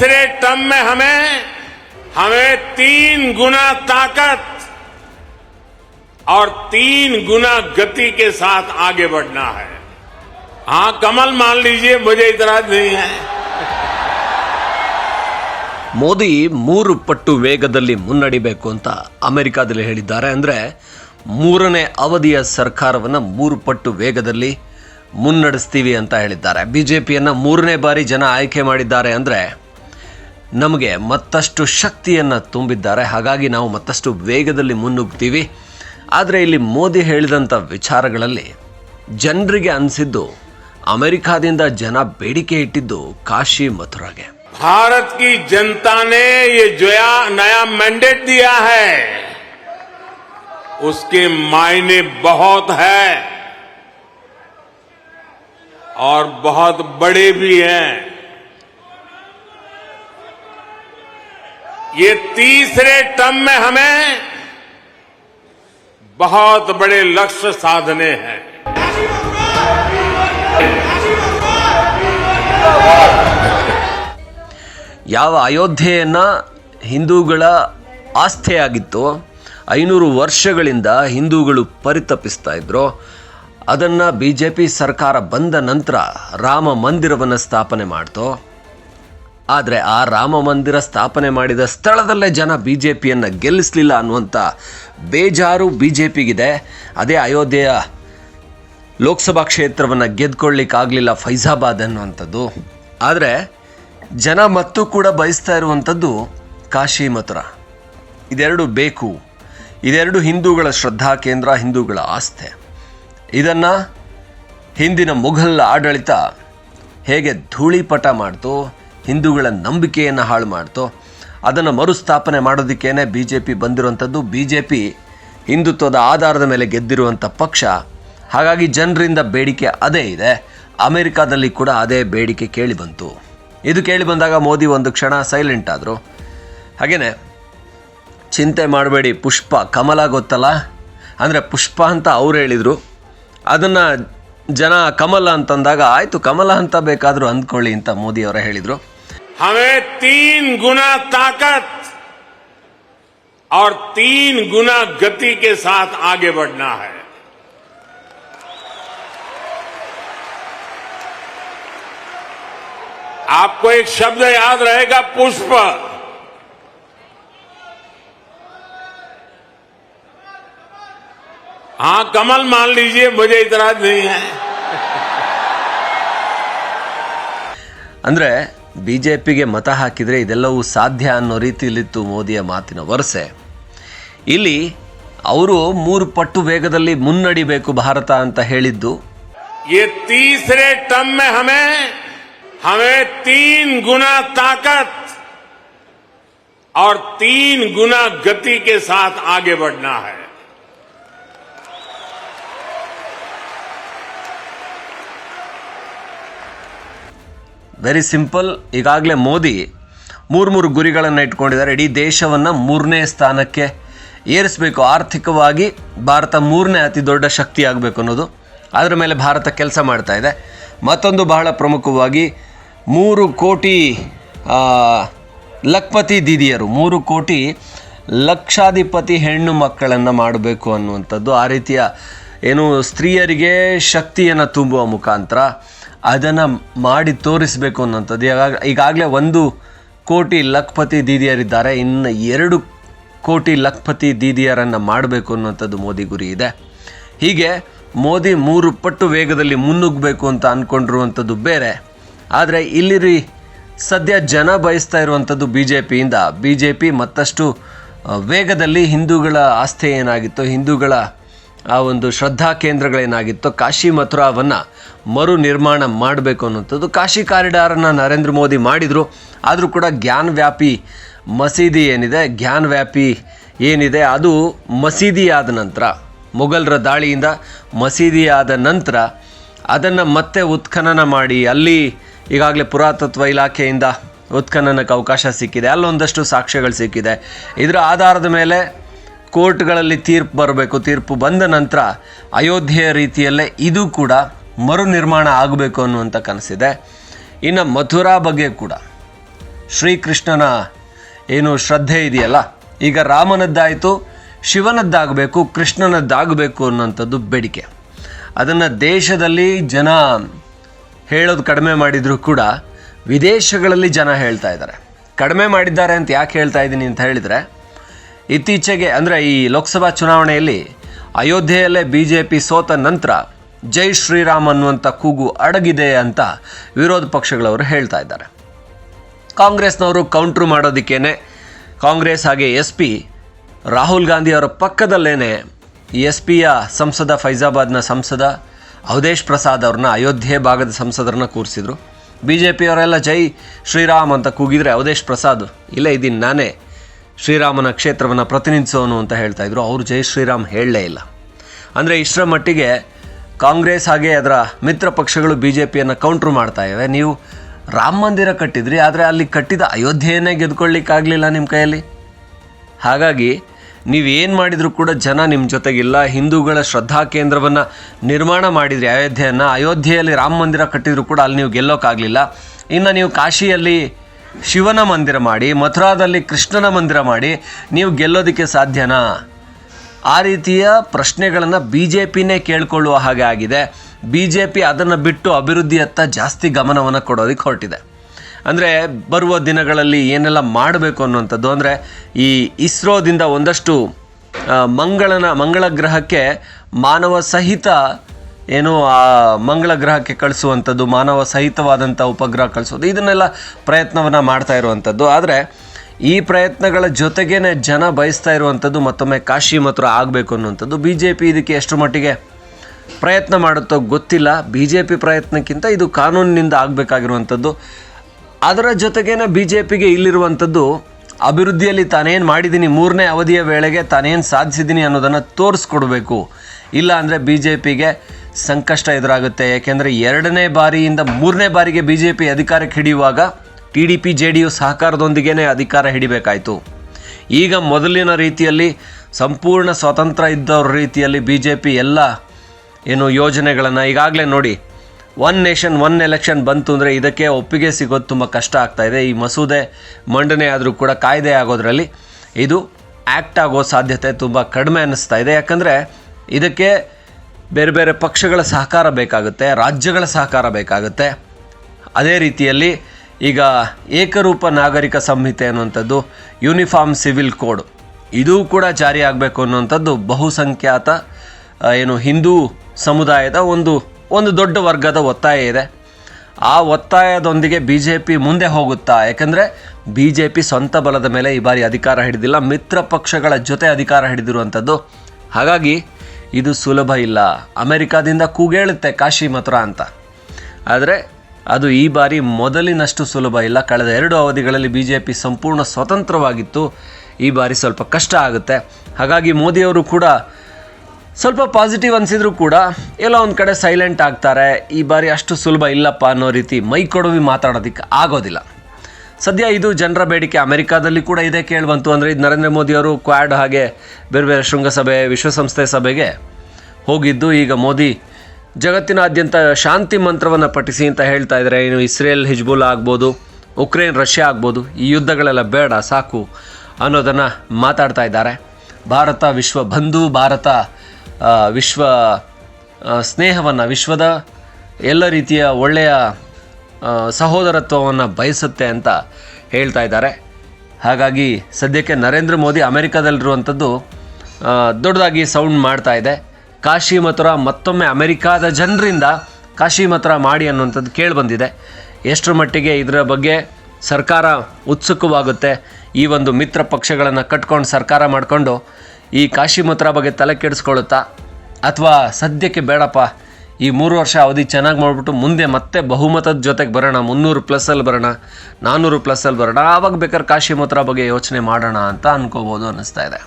तीसरे टर्म में हमें हमें तीन गुना ताकत और तीन गुना गति के साथ आगे बढ़ना है हाँ कमल मान लीजिए मुझे इतराज नहीं है ಮೋದಿ ಮೂರು ಪಟ್ಟು ವೇಗದಲ್ಲಿ ಮುನ್ನಡಿಬೇಕು ಅಂತ ಅಮೆರಿಕಾದಲ್ಲಿ ಹೇಳಿದ್ದಾರೆ ಅಂದರೆ ಮೂರನೇ ಅವಧಿಯ ಸರ್ಕಾರವನ್ನು ಮೂರು ಪಟ್ಟು ವೇಗದಲ್ಲಿ ಮುನ್ನಡೆಸ್ತೀವಿ ಅಂತ ಹೇಳಿದ್ದಾರೆ ಬಿ ಜೆ ಪಿಯನ್ನು ಮೂರನೇ ಬಾರಿ ಜನ ಆಯ್ಕೆ ಮಾಡಿದ್ದಾರೆ ಅಂದರೆ ನಮಗೆ ಮತ್ತಷ್ಟು ಶಕ್ತಿಯನ್ನು ತುಂಬಿದ್ದಾರೆ ಹಾಗಾಗಿ ನಾವು ಮತ್ತಷ್ಟು ವೇಗದಲ್ಲಿ ಮುನ್ನುಗ್ತೀವಿ ಆದರೆ ಇಲ್ಲಿ ಮೋದಿ ಹೇಳಿದಂಥ ವಿಚಾರಗಳಲ್ಲಿ ಜನರಿಗೆ ಅನಿಸಿದ್ದು ಅಮೆರಿಕಾದಿಂದ ಜನ ಬೇಡಿಕೆ ಇಟ್ಟಿದ್ದು ಕಾಶಿ ಮಥುರಾಗೆ भारत की जनता ने ये जो या- नया मैंडेट दिया है उसके मायने बहुत है और बहुत बड़े भी हैं ये तीसरे टर्म में हमें बहुत बड़े लक्ष्य साधने हैं ಯಾವ ಅಯೋಧ್ಯೆಯನ್ನು ಹಿಂದೂಗಳ ಆಸ್ಥೆಯಾಗಿತ್ತೋ ಐನೂರು ವರ್ಷಗಳಿಂದ ಹಿಂದೂಗಳು ಪರಿತಪಿಸ್ತಾ ಇದ್ರು ಅದನ್ನು ಬಿ ಜೆ ಪಿ ಸರ್ಕಾರ ಬಂದ ನಂತರ ರಾಮ ಮಂದಿರವನ್ನು ಸ್ಥಾಪನೆ ಮಾಡ್ತೋ ಆದರೆ ಆ ರಾಮ ಮಂದಿರ ಸ್ಥಾಪನೆ ಮಾಡಿದ ಸ್ಥಳದಲ್ಲೇ ಜನ ಬಿ ಜೆ ಪಿಯನ್ನು ಗೆಲ್ಲಿಸಲಿಲ್ಲ ಅನ್ನುವಂಥ ಬೇಜಾರು ಬಿ ಜೆ ಪಿಗಿದೆ ಅದೇ ಅಯೋಧ್ಯೆಯ ಲೋಕಸಭಾ ಕ್ಷೇತ್ರವನ್ನು ಗೆದ್ಕೊಳ್ಳಿಕ್ಕಾಗಲಿಲ್ಲ ಫೈಜಾಬಾದ್ ಅನ್ನುವಂಥದ್ದು. ಆದರೆ ಜನ ಮತ್ತೂ ಕೂಡ ಬಯಸ್ತಾ ಇರುವಂಥದ್ದು ಕಾಶಿ ಮಥುರ. ಇದೆರಡು ಬೇಕು. ಇದೆರಡು ಹಿಂದೂಗಳ ಶ್ರದ್ಧಾ ಕೇಂದ್ರ, ಹಿಂದೂಗಳ ಆಸ್ಥೆ. ಇದನ್ನು ಹಿಂದಿನ ಮೊಘಲ್ ಆಡಳಿತ ಹೇಗೆ ಧೂಳಿಪಟ ಮಾಡ್ತೋ ಹಿಂದೂಗಳ ನಂಬಿಕೆಯನ್ನು ಹಾಳು ಮಾಡ್ತೋ, ಅದನ್ನು ಮರುಸ್ಥಾಪನೆ ಮಾಡೋದಕ್ಕೇನೆ ಬಿ ಜೆ ಪಿ ಬಂದಿರುವಂಥದ್ದು. ಬಿ ಜೆ ಪಿ ಹಿಂದುತ್ವದ ಆಧಾರದ ಮೇಲೆ ಗೆದ್ದಿರುವಂಥ ಪಕ್ಷ. ಹಾಗಾಗಿ ಜನರಿಂದ ಬೇಡಿಕೆ ಅದೇ ಇದೆ. ಅಮೆರಿಕಾದಲ್ಲಿ ಕೂಡ ಅದೇ ಬೇಡಿಕೆ ಕೇಳಿ ಬಂತು. ಇದು ಕೇಳಿ ಬಂದಾಗ ಮೋದಿ ಒಂದು ಕ್ಷಣ ಸೈಲೆಂಟ್ ಆದರು. ಹಾಗೆಯೇ ಚಿಂತೆ ಮಾಡಬೇಡಿ ಪುಷ್ಪ, ಕಮಲ ಗೊತ್ತಲ್ಲ? ಅಂದರೆ ಪುಷ್ಪ ಅಂತ ಅವ್ರು ಹೇಳಿದರು. ಅದನ್ನು ಜನ ಕಮಲ ಅಂತಂದಾಗ, ಆಯಿತು ಕಮಲ ಅಂತ ಬೇಕಾದರೂ ಅಂದ್ಕೊಳ್ಳಿ ಅಂತ ಮೋದಿ ಅವರೇ ಹೇಳಿದರು. हमें तीन गुना ताकत और तीन गुना गति के साथ आगे बढ़ना है। आपको एक शब्द याद रहेगा, पुष्प। हाँ, कमल मान लीजिए, मुझे इतराज नहीं है। अंदर ಬಿ ಜೆ ಪಿಗೆ ಮತ ಹಾಕಿದರೆ ಇದೆಲ್ಲವೂ ಸಾಧ್ಯ ಅನ್ನೋ ರೀತಿಯಲ್ಲಿತ್ತು ಮೋದಿಯ ಮಾತಿನ ವರಸೆ ಇಲ್ಲಿ ಅವರು ಮೂರು ಪಟ್ಟು ವೇಗದಲ್ಲಿ ಮುನ್ನಡಿಬೇಕು ಭಾರತ ಅಂತ ಹೇಳಿದ್ದು ये तीसरे टर्म में हमें हमें तीन गुना ताकत और तीन गुना गति के साथ आगे बढ़ना है ವೆರಿ ಸಿಂಪಲ್ ಈಗಾಗಲೇ ಮೋದಿ ಮೂರು ಮೂರು ಗುರಿಗಳನ್ನು ಇಟ್ಕೊಂಡಿದ್ದಾರೆ. ಇಡೀ ದೇಶವನ್ನು ಮೂರನೇ ಸ್ಥಾನಕ್ಕೆ ಏರಿಸಬೇಕು. ಆರ್ಥಿಕವಾಗಿ ಭಾರತ ಮೂರನೇ ಅತಿ ದೊಡ್ಡ ಶಕ್ತಿ ಆಗಬೇಕು ಅನ್ನೋದು. ಅದರ ಮೇಲೆ ಭಾರತ ಕೆಲಸ ಮಾಡ್ತಾ ಇದೆ. ಮತ್ತೊಂದು ಬಹಳ ಪ್ರಮುಖವಾಗಿ ಮೂರು ಕೋಟಿ ಆ, ಲಖ್ಪತಿ ದೀದಿಯರು ಮೂರು ಕೋಟಿ ಲಕ್ಷಾಧಿಪತಿ ಹೆಣ್ಣು ಮಕ್ಕಳನ್ನು ಮಾಡಬೇಕು ಅನ್ನುವಂಥದ್ದು ಆ ರೀತಿಯ ಏನು ಸ್ತ್ರೀಯರಿಗೆ ಶಕ್ತಿಯನ್ನು ತುಂಬುವ ಮುಖಾಂತರ. ಅದನ್ನು ಮಾಡಿ ತೋರಿಸಬೇಕು ಅನ್ನೋಂಥದ್ದು ಯಾವಾಗ ಈಗಾಗಲೇ ಒಂದು ಕೋಟಿ ಲಖ್ಪತಿ ದೀದಿಯರಿದ್ದಾರೆ. ಇನ್ನು ಎರಡು ಕೋಟಿ ಲಖ್ಪತಿ ದೀದಿಯರನ್ನು ಮಾಡಬೇಕು ಅನ್ನೋಂಥದ್ದು ಮೋದಿ ಗುರಿ ಇದೆ. ಹೀಗೆ ಮೋದಿ ಮೂರು ಪಟ್ಟು ವೇಗದಲ್ಲಿ ಮುನ್ನುಗ್ಗಬೇಕು ಅಂತ ಅಂದ್ಕೊಂಡಿರುವಂಥದ್ದು ಬೇರೆ. ಆದರೆ ಇಲ್ಲಿ ರೀ ಸದ್ಯ ಜನ ಬಯಸ್ತಾ ಇರುವಂಥದ್ದು ಬಿ ಜೆ ಪಿಯಿಂದ ಬಿ ಜೆ ಪಿ ಮತ್ತಷ್ಟು ವೇಗದಲ್ಲಿ ಹಿಂದೂಗಳ ಆಸ್ಥೆ ಏನಾಗಿತ್ತು, ಹಿಂದೂಗಳ ಆ ಒಂದು ಶ್ರದ್ಧಾ ಕೇಂದ್ರಗಳೇನಾಗಿತ್ತೋ ಕಾಶಿ ಮಥುರಾವನ್ನು ಮರು ನಿರ್ಮಾಣ ಮಾಡಬೇಕು ಅನ್ನೋಂಥದ್ದು ಕಾಶಿ ಕಾರಿಡಾರನ್ನು ನರೇಂದ್ರ ಮೋದಿ ಮಾಡಿದರು. ಆದರೂ ಕೂಡ ಜ್ಞಾನ ವ್ಯಾಪಿ ಮಸೀದಿ ಏನಿದೆ, ಜ್ಞಾನ ವ್ಯಾಪಿ ಏನಿದೆ, ಅದು ಮಸೀದಿ ಆದ ನಂತರ, ಮೊಘಲರ ದಾಳಿಯಿಂದ ಮಸೀದಿ ಆದ ನಂತರ ಅದನ್ನು ಮತ್ತೆ ಉತ್ಖನನ ಮಾಡಿ, ಅಲ್ಲಿ ಈಗಾಗಲೇ ಪುರಾತತ್ವ ಇಲಾಖೆಯಿಂದ ಉತ್ಖನನಕ್ಕೆ ಅವಕಾಶ ಸಿಕ್ಕಿದೆ. ಅಲ್ಲೊಂದಷ್ಟು ಸಾಕ್ಷ್ಯಗಳು ಸಿಕ್ಕಿದೆ. ಇದರ ಆಧಾರದ ಮೇಲೆ ಕೋರ್ಟ್ಗಳಲ್ಲಿ ತೀರ್ಪು ಬರಬೇಕು. ತೀರ್ಪು ಬಂದ ನಂತರ ಅಯೋಧ್ಯೆಯ ರೀತಿಯಲ್ಲೇ ಇದು ಕೂಡ ಮರು ನಿರ್ಮಾಣ ಆಗಬೇಕು ಅನ್ನುವಂಥ ಕನಸಿದೆ. ಇನ್ನು ಮಥುರಾ ಬಗ್ಗೆ ಕೂಡ ಶ್ರೀಕೃಷ್ಣನ ಏನು ಶ್ರದ್ಧೆ ಇದೆಯಲ್ಲ, ಈಗ ರಾಮನದ್ದಾಯಿತು, ಶಿವನದ್ದಾಗಬೇಕು, ಕೃಷ್ಣನದ್ದಾಗಬೇಕು ಅನ್ನೋಂಥದ್ದು ಬೇಡಿಕೆ. ಅದನ್ನು ದೇಶದಲ್ಲಿ ಜನ ಹೇಳೋದು ಕಡಿಮೆ ಮಾಡಿದರೂ ಕೂಡ ವಿದೇಶಗಳಲ್ಲಿ ಜನ ಹೇಳ್ತಾ ಇದ್ದಾರೆ. ಕಡಿಮೆ ಮಾಡಿದ್ದಾರೆ ಅಂತ ಯಾಕೆ ಹೇಳ್ತಾ ಇದ್ದೀನಿ ಅಂತ ಹೇಳಿದರೆ ಇತ್ತೀಚೆಗೆ, ಅಂದರೆ ಈ ಲೋಕಸಭಾ ಚುನಾವಣೆಯಲ್ಲಿ ಅಯೋಧ್ಯೆಯಲ್ಲೇ ಬಿ ಜೆ ಪಿ ಸೋತ ನಂತರ ಜೈ ಶ್ರೀರಾಮ್ ಅನ್ನುವಂಥ ಕೂಗು ಅಡಗಿದೆ ಅಂತ ವಿರೋಧ ಪಕ್ಷಗಳವರು ಹೇಳ್ತಾ ಇದ್ದಾರೆ. ಕಾಂಗ್ರೆಸ್ನವರು ಕೌಂಟ್ರು ಮಾಡೋದಕ್ಕೇನೆ, ಕಾಂಗ್ರೆಸ್ ಹಾಗೆ ಎಸ್ ಪಿ ರಾಹುಲ್ ಗಾಂಧಿ ಅವರ ಪಕ್ಕದಲ್ಲೇನೆ ಎಸ್ ಪಿಯ ಸಂಸದ, ಫೈಜಾಬಾದ್ನ ಸಂಸದ, ಅವಧೇಶ್ ಪ್ರಸಾದ್ ಅವ್ರನ್ನ, ಅಯೋಧ್ಯೆ ಭಾಗದ ಸಂಸದರನ್ನ ಕೂರಿಸಿದ್ರು. ಬಿ ಜೆ ಪಿಯವರೆಲ್ಲ ಜೈ ಶ್ರೀರಾಮ್ ಅಂತ ಕೂಗಿದರೆ ಅವಧೇಶ್ ಪ್ರಸಾದ್ ಇಲ್ಲೇ ಇದ್ದೀನಿ ನಾನೇ ಶ್ರೀರಾಮನ ಕ್ಷೇತ್ರವನ್ನು ಪ್ರತಿನಿಧಿಸೋನು ಅಂತ ಹೇಳ್ತಾ ಇದ್ರು. ಅವರು ಜೈ ಶ್ರೀರಾಮ್ ಹೇಳಲೇ ಇಲ್ಲ. ಅಂದರೆ ಇಷ್ಟರ ಮಟ್ಟಿಗೆ ಕಾಂಗ್ರೆಸ್ ಹಾಗೆ ಅದರ ಮಿತ್ರ ಪಕ್ಷಗಳು ಬಿ ಜೆ ಪಿಯನ್ನು ಕೌಂಟ್ರ್ ಮಾಡ್ತಾ ನೀವು ರಾಮ ಮಂದಿರ ಕಟ್ಟಿದ್ರಿ, ಆದರೆ ಅಲ್ಲಿ ಕಟ್ಟಿದ ಅಯೋಧ್ಯೆಯನ್ನೇ ಗೆದ್ಕೊಳ್ಳಿಕ್ಕಾಗಲಿಲ್ಲ ನಿಮ್ಮ ಕೈಯಲ್ಲಿ? ಹಾಗಾಗಿ ನೀವೇನು ಮಾಡಿದರೂ ಕೂಡ ಜನ ನಿಮ್ಮ ಜೊತೆಗಿಲ್ಲ. ಹಿಂದೂಗಳ ಶ್ರದ್ಧಾ ಕೇಂದ್ರವನ್ನು ನಿರ್ಮಾಣ ಮಾಡಿದ್ರಿ ಅಯೋಧ್ಯೆಯನ್ನು. ಅಯೋಧ್ಯೆಯಲ್ಲಿ ರಾಮ ಮಂದಿರ ಕಟ್ಟಿದರೂ ಕೂಡ ಅಲ್ಲಿ ನೀವು ಗೆಲ್ಲೋಕ್ಕಾಗಲಿಲ್ಲ. ಇನ್ನು ನೀವು ಕಾಶಿಯಲ್ಲಿ ಶಿವನ ಮಂದಿರ ಮಾಡಿ, ಮಥುರಾದಲ್ಲಿ ಕೃಷ್ಣನ ಮಂದಿರ ಮಾಡಿ, ನೀವು ಗೆಲ್ಲೋದಕ್ಕೆ ಸಾಧ್ಯನಾ? ಆ ರೀತಿಯ ಪ್ರಶ್ನೆಗಳನ್ನು ಬಿ ಜೆ ಪಿನೇ ಕೇಳಿಕೊಳ್ಳುವ ಹಾಗೆ ಆಗಿದೆ. ಬಿ ಜೆ ಪಿ ಅದನ್ನು ಬಿಟ್ಟು ಅಭಿವೃದ್ಧಿಯತ್ತ ಜಾಸ್ತಿ ಗಮನವನ್ನು ಕೊಡೋದಕ್ಕೆ ಹೊರಟಿದೆ. ಅಂದರೆ ಬರುವ ದಿನಗಳಲ್ಲಿ ಏನೆಲ್ಲ ಮಾಡಬೇಕು ಅನ್ನುವಂಥದ್ದು, ಅಂದರೆ ಈ ಇಸ್ರೋದಿಂದ ಒಂದಷ್ಟು ಮಂಗಳನ ಮಂಗಳ ಗ್ರಹಕ್ಕೆ ಮಾನವ ಸಹಿತ ಏನು ಆ ಮಂಗಳ ಗ್ರಹಕ್ಕೆ ಕಳಿಸುವಂಥದ್ದು, ಮಾನವ ಸಹಿತವಾದಂಥ ಉಪಗ್ರಹ ಕಳಿಸೋದು, ಇದನ್ನೆಲ್ಲ ಪ್ರಯತ್ನವನ್ನು ಮಾಡ್ತಾ ಇರುವಂಥದ್ದು. ಆದರೆ ಈ ಪ್ರಯತ್ನಗಳ ಜೊತೆಗೇ ಜನ ಬಯಸ್ತಾ ಇರುವಂಥದ್ದು ಮತ್ತೊಮ್ಮೆ ಕಾಶಿ ಮಾತ್ರ ಆಗಬೇಕು ಅನ್ನುವಂಥದ್ದು. ಬಿ ಜೆ ಪಿ ಇದಕ್ಕೆ ಎಷ್ಟು ಮಟ್ಟಿಗೆ ಪ್ರಯತ್ನ ಮಾಡುತ್ತೋ ಗೊತ್ತಿಲ್ಲ. ಬಿ ಜೆ ಪಿ ಪ್ರಯತ್ನಕ್ಕಿಂತ ಇದು ಕಾನೂನಿನಿಂದ ಆಗಬೇಕಾಗಿರುವಂಥದ್ದು. ಅದರ ಜೊತೆಗೇನೆ ಬಿ ಜೆ ಪಿಗೆ ಇಲ್ಲಿರುವಂಥದ್ದು, ಅಭಿವೃದ್ಧಿಯಲ್ಲಿ ತಾನೇನು ಮಾಡಿದ್ದೀನಿ, ಮೂರನೇ ಅವಧಿಯ ವೇಳೆಗೆ ತಾನೇನು ಸಾಧಿಸಿದ್ದೀನಿ ಅನ್ನೋದನ್ನು ತೋರಿಸ್ಕೊಡ್ಬೇಕು. ಇಲ್ಲ ಅಂದರೆ ಬಿ ಜೆ ಪಿಗೆ ಸಂಕಷ್ಟ ಎದುರಾಗುತ್ತೆ. ಯಾಕೆಂದರೆ ಎರಡನೇ ಬಾರಿಯಿಂದ ಮೂರನೇ ಬಾರಿಗೆ ಬಿ ಜೆ ಪಿ ಅಧಿಕಾರಕ್ಕೆ ಹಿಡಿಯುವಾಗ T D P J D U ಸಹಕಾರದೊಂದಿಗೇ ಅಧಿಕಾರ ಹಿಡಿಬೇಕಾಯಿತು. ಈಗ ಮೊದಲಿನ ರೀತಿಯಲ್ಲಿ ಸಂಪೂರ್ಣ ಸ್ವತಂತ್ರ ಇದ್ದವ್ರ ರೀತಿಯಲ್ಲಿ ಬಿ ಜೆ ಪಿ ಎಲ್ಲ ಏನು ಯೋಜನೆಗಳನ್ನು ಈಗಾಗಲೇ ನೋಡಿ, ಒನ್ ನೇಷನ್, ಒನ್ ಎಲೆಕ್ಷನ್ ಬಂತು ಅಂದರೆ ಇದಕ್ಕೆ ಒಪ್ಪಿಗೆ ಸಿಗೋದು ತುಂಬ ಕಷ್ಟ ಆಗ್ತಾಯಿದೆ ಈ ಮಸೂದೆ ಮಂಡನೆ ಆದರೂ ಕೂಡ ಕಾಯ್ದೆ ಆಗೋದ್ರಲ್ಲಿ ಇದು ಆ್ಯಕ್ಟ್ ಆಗೋ ಸಾಧ್ಯತೆ ತುಂಬ ಕಡಿಮೆ ಅನ್ನಿಸ್ತಾ ಇದೆ. ಯಾಕಂದರೆ ಇದಕ್ಕೆ ಬೇರೆ ಬೇರೆ ಪಕ್ಷಗಳ ಸಹಕಾರ ಬೇಕಾಗುತ್ತೆ, ರಾಜ್ಯಗಳ ಸಹಕಾರ ಬೇಕಾಗುತ್ತೆ. ಅದೇ ರೀತಿಯಲ್ಲಿ ಈಗ ಏಕರೂಪ ನಾಗರಿಕ ಸಂಹಿತೆ ಅನ್ನುವಂಥದ್ದು, ಯೂನಿಫಾರ್ಮ್ ಸಿವಿಲ್ ಕೋಡ್. ಇದೂ ಕೂಡ ಜಾರಿ ಆಗಬೇಕು ಅನ್ನುವಂಥದ್ದು ಬಹುಸಂಖ್ಯಾತ ಏನು ಹಿಂದೂ ಸಮುದಾಯದ ಒಂದು ಒಂದು ದೊಡ್ಡ ವರ್ಗದ ಒತ್ತಾಯ ಇದೆ. ಆ ಒತ್ತಾಯದೊಂದಿಗೆ ಬಿ ಜೆ ಪಿ ಮುಂದೆ ಹೋಗುತ್ತಾ? ಯಾಕಂದರೆ ಬಿ ಜೆ ಪಿ ಸ್ವಂತ ಬಲದ ಮೇಲೆ ಈ ಬಾರಿ ಅಧಿಕಾರ ಹಿಡಿದಿಲ್ಲ, ಮಿತ್ರ ಪಕ್ಷಗಳ ಜೊತೆ ಅಧಿಕಾರ ಹಿಡಿದಿರುವಂಥದ್ದು. ಹಾಗಾಗಿ ಇದು ಸುಲಭ ಇಲ್ಲ. ಅಮೆರಿಕಾದಿಂದ ಕೂಗೇಳುತ್ತೆ ಕಾಶಿ ಮಾತ್ರ ಅಂತ. ಆದರೆ ಅದು ಈ ಬಾರಿ ಮೊದಲಿನಷ್ಟು ಸುಲಭ ಇಲ್ಲ. ಕಳೆದ ಎರಡು ಅವಧಿಗಳಲ್ಲಿ ಬಿ ಜೆ ಪಿ ಸಂಪೂರ್ಣ ಸ್ವತಂತ್ರವಾಗಿತ್ತು. ಈ ಬಾರಿ ಸ್ವಲ್ಪ ಕಷ್ಟ ಆಗುತ್ತೆ. ಹಾಗಾಗಿ ಮೋದಿಯವರು ಕೂಡ ಸ್ವಲ್ಪ ಪಾಸಿಟಿವ್ ಅನಿಸಿದ್ರು ಕೂಡ ಎಲ್ಲ ಒಂದು ಕಡೆ ಸೈಲೆಂಟ್ ಆಗ್ತಾರೆ. ಈ ಬಾರಿ ಅಷ್ಟು ಸುಲಭ ಇಲ್ಲಪ್ಪ ಅನ್ನೋ ರೀತಿ ಮೈ ಕೊಡುವಿ ಮಾತಾಡೋದಕ್ಕೆ ಆಗೋದಿಲ್ಲ. ಸದ್ಯ ಇದು ಜನರ ಬೇಡಿಕೆ. ಅಮೆರಿಕಾದಲ್ಲಿ ಕೂಡ ಇದೇ ಕೇಳಿಬಂತು ಅಂದರೆ ಇದು ನರೇಂದ್ರ ಮೋದಿಯವರು ಕ್ವಾಡ್ ಹಾಗೆ ಬೇರೆ ಬೇರೆ ಶೃಂಗಸಭೆ, ವಿಶ್ವಸಂಸ್ಥೆ ಸಭೆಗೆ ಹೋಗಿದ್ದು. ಈಗ ಮೋದಿ ಜಗತ್ತಿನಾದ್ಯಂತ ಶಾಂತಿ ಮಂತ್ರವನ್ನು ಪಠಿಸಿ ಅಂತ ಹೇಳ್ತಾ ಇದ್ದಾರೆ. ಏನು ಇಸ್ರೇಲ್ ಹಿಜ್ಬುಲ್ ಆಗ್ಬೋದು, ಉಕ್ರೇನ್, ರಷ್ಯಾ ಆಗ್ಬೋದು, ಈ ಯುದ್ಧಗಳೆಲ್ಲ ಬೇಡ, ಸಾಕು ಅನ್ನೋದನ್ನು ಮಾತಾಡ್ತಾ ಇದ್ದಾರೆ. ಭಾರತ ವಿಶ್ವ ಬಂಧು, ಭಾರತ ವಿಶ್ವ ಸ್ನೇಹವನ್ನು, ವಿಶ್ವದ ಎಲ್ಲ ರೀತಿಯ ಒಳ್ಳೆಯ ಸಹೋದರತ್ವವನ್ನು ಬಯಸುತ್ತೆ ಅಂತ ಹೇಳ್ತಾ ಇದ್ದಾರೆ. ಹಾಗಾಗಿ ಸದ್ಯಕ್ಕೆ ನರೇಂದ್ರ ಮೋದಿ ಅಮೆರಿಕಾದಲ್ಲಿರುವಂಥದ್ದು ದೊಡ್ಡದಾಗಿ ಸೌಂಡ್ ಮಾಡ್ತಾ ಇದೆ. ಕಾಶಿ ಮಥುರಾ ಮತ್ತೊಮ್ಮೆ ಅಮೆರಿಕಾದ ಜನರಿಂದ ಕಾಶಿ ಮಥುರಾ ಮಾಡಿ ಅನ್ನುವಂಥದ್ದು ಕೇಳಿಬಂದಿದೆ ಎಷ್ಟರ ಮಟ್ಟಿಗೆ ಇದರ ಬಗ್ಗೆ ಸರ್ಕಾರ ಉತ್ಸುಕವಾಗುತ್ತೆ, ಈ ಒಂದು ಮಿತ್ರ ಪಕ್ಷಗಳನ್ನು ಕಟ್ಕೊಂಡು ಸರ್ಕಾರ ಮಾಡಿಕೊಂಡು ಈ ಕಾಶಿ ಮಥುರಾ ಬಗ್ಗೆ ತಲೆ ಕೆಡಿಸ್ಕೊಳ್ಳುತ್ತಾ, ಅಥವಾ ಸದ್ಯಕ್ಕೆ ಬೇಡಪ್ಪ, ಈ ಮೂರು ವರ್ಷ ಅವಧಿ ಚೆನ್ನಾಗಿ ಮಾಡಿಬಿಟ್ಟು ಮುಂದೆ ಮತ್ತೆ ಬಹುಮತದ ಜೊತೆಗೆ ಬರೋಣ, ಮುನ್ನೂರು ಪ್ಲಸ್ಸಲ್ಲಿ ಬರೋಣ ನಾನ್ನೂರು ಪ್ಲಸ್ಸಲ್ಲಿ ಬರೋಣ, ಆವಾಗ ಬೇಕಾದ್ರೆ ಕಾಶಿ ಮಥುರಾ ಬಗ್ಗೆ ಯೋಚನೆ ಮಾಡೋಣ ಅಂತ ಅನ್ಕೋಬೋದು ಅನ್ನಿಸ್ತಾ ಇದೆ.